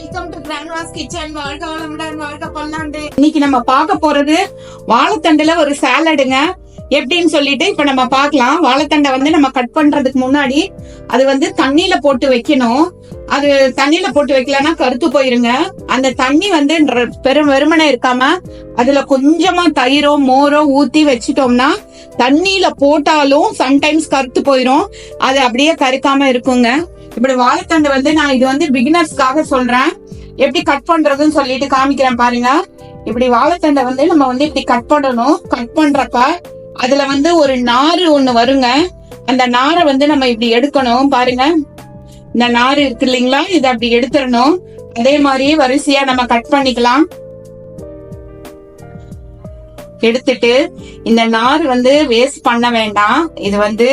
Welcome to கிராண்ட்வாஸ் kitchen வாழ்க வளமுடன் வாழ்க பல்லாண்டு இன்னைக்கு நம்ம பார்க்க போறது வாழைத்தண்டுல ஒரு சாலடுங்க. எப்படின்னு சொல்லிட்டு இப்ப நம்ம பார்க்கலாம். வாழைத்தண்டை வந்து நம்ம கட் பண்றதுக்கு முன்னாடி அது வந்து தண்ணியில போட்டு வைக்கணும். அது தண்ணியில போட்டு வைக்கலன்னா கருத்து போயிருங்க. அந்த தண்ணி வந்து பெரும் வெறுமனை இருக்காம அதுல கொஞ்சமா தயிரோ மோரோ ஊத்தி வச்சிட்டோம்னா தண்ணியில போட்டாலும் சம்டைம்ஸ் கருத்து போயிரும். அது அப்படியே கருக்காம இருக்குங்க. இப்படி வாழைத்தண்டு வந்து நான் இது வந்து பிகினர்ஸ்க்காக சொல்றேன். எப்படி கட் பண்றதுன்னு சொல்லிட்டு காமிக்கிறேன் பாருங்க. இப்படி வாழைத்தண்டை வந்து நம்ம வந்து இப்படி கட் பண்ணணும். கட் பண்றப்ப அதுல வந்து ஒரு நாறு ஒண்ணு வருங்க. அந்த நாரை வந்து நம்ம இப்படி எடுக்கணும் பாருங்க. இந்த நாறு இருக்கு இல்லைங்களா? இதை அப்படி எடுத்துடணும். அதே மாதிரி வரிசையா நம்ம கட் பண்ணிக்கலாம். எடுத்துட்டு இந்த நார் வந்து வேஸ்ட் பண்ண வேண்டாம். இது வந்து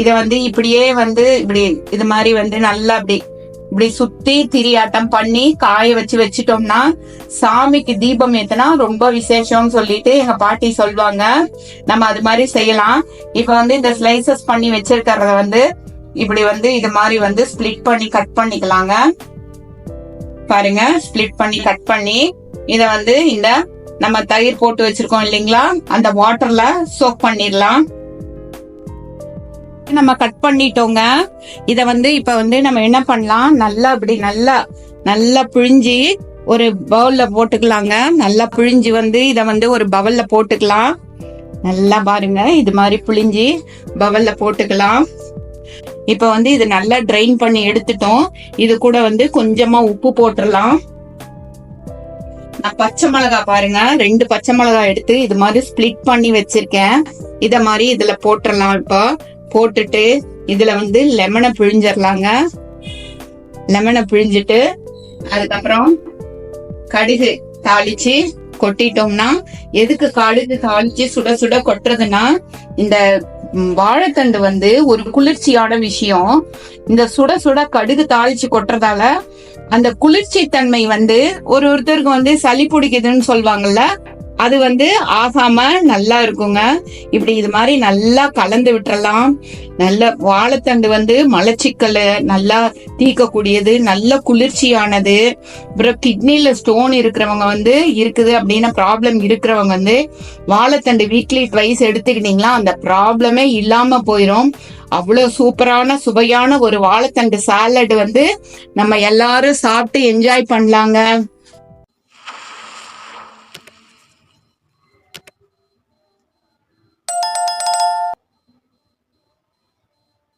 இத வந்து இப்படியே வந்து இப்படி இது மாதிரி வந்து நல்லா அப்படி இப்படி சுத்தி திரியாட்டம் பண்ணி காய வச்சு வச்சிட்டோம்னா சாமிக்கு தீபம் ஏத்தனா ரொம்ப விசேஷம்னு சொல்லிட்டு எங்க பாட்டி சொல்லுவாங்க நம்ம அது மாதிரி செய்யலாம். இப்ப வந்து இந்த ஸ்லைசஸ் பண்ணி வச்சிருக்கிறத வந்து இப்படி வந்து இது மாதிரி வந்து ஸ்ப்ளிட் பண்ணி கட் பண்ணிக்கலாங்க. பாருங்க ஸ்ப்ளிட் பண்ணி கட் பண்ணி இத வந்து இந்த நம்ம தயிர் போட்டு வச்சிருக்கோம் இல்லைங்களா? அந்த வாட்டர்ல சோக் பண்ணிடலாம். நம்ம கட் பண்ணிட்டோங்க. இத வந்து இப்ப வந்து நம்ம என்ன பண்ணலாம்? நல்லா அப்படி நல்லா நல்லா புழிஞ்சி ஒரு பவுல்ல போட்டுக்கலாங்க. நல்லா பிழிஞ்சு வந்து இத வந்து ஒரு பவல்ல போட்டுக்கலாம். நல்லா பாருங்க இது மாதிரி பிழிஞ்சி பவல்ல போட்டுக்கலாம். இப்ப வந்து இது நல்லா ட்ரைன் பண்ணி எடுத்துட்டோம். இது கூட வந்து கொஞ்சமா உப்பு போட்டுடலாம். நான் பச்சை மிளகா பாருங்க. ரெண்டு பச்சை மிளகா எடுத்து இது மாதிரி ஸ்ப்ளிட் பண்ணி வச்சிருக்கேன். இத மாதிரி இதுல போட்டுடலாம் இப்போ. போட்டுட்டு இதுல வந்து லெமனை பிழிஞ்சிடலாங்க லெமனை பிழிஞ்சிட்டு அதுக்கப்புறம் கடுகு தாளிச்சு கொட்டிட்டோம்னா எதுக்கு கடுகு தாளிச்சு சுட சுட கொட்டுறதுன்னா இந்த வாழைத்தண்டு வந்து ஒரு குளிர்ச்சியான விஷயம். இந்த சுட சுட கடுகு தாளிச்சு கொட்டுறதால அந்த குளிர்ச்சி தன்மை வந்து ஒரு ஒருத்தருக்கு வந்து சளி பிடிக்குதுன்னு சொல்லுவாங்கல்ல அது வந்து ஆகாம நல்லா இருக்குங்க. இப்படி இது மாதிரி நல்லா கலந்து விட்டுறலாம். நல்ல வாழைத்தண்டு வந்து மலச்சிக்கலை நல்லா தீக்கக்கூடியது நல்ல குளிர்ச்சியானது. அப்புறம் கிட்னில ஸ்டோன் இருக்கிறவங்க வந்து இருக்குது அப்படின்னு ப்ராப்ளம் இருக்கிறவங்க வந்து வாழைத்தண்டு வீக்லி ட்வைஸ் எடுத்துக்கிட்டீங்களா அந்த ப்ராப்ளமே இல்லாம போயிரும். அவ்வளோ சூப்பரான சுவையான ஒரு வாழைத்தண்டு சாலட் வந்து நம்ம எல்லாரும் சாப்பிட்டு என்ஜாய் பண்ணலாங்க.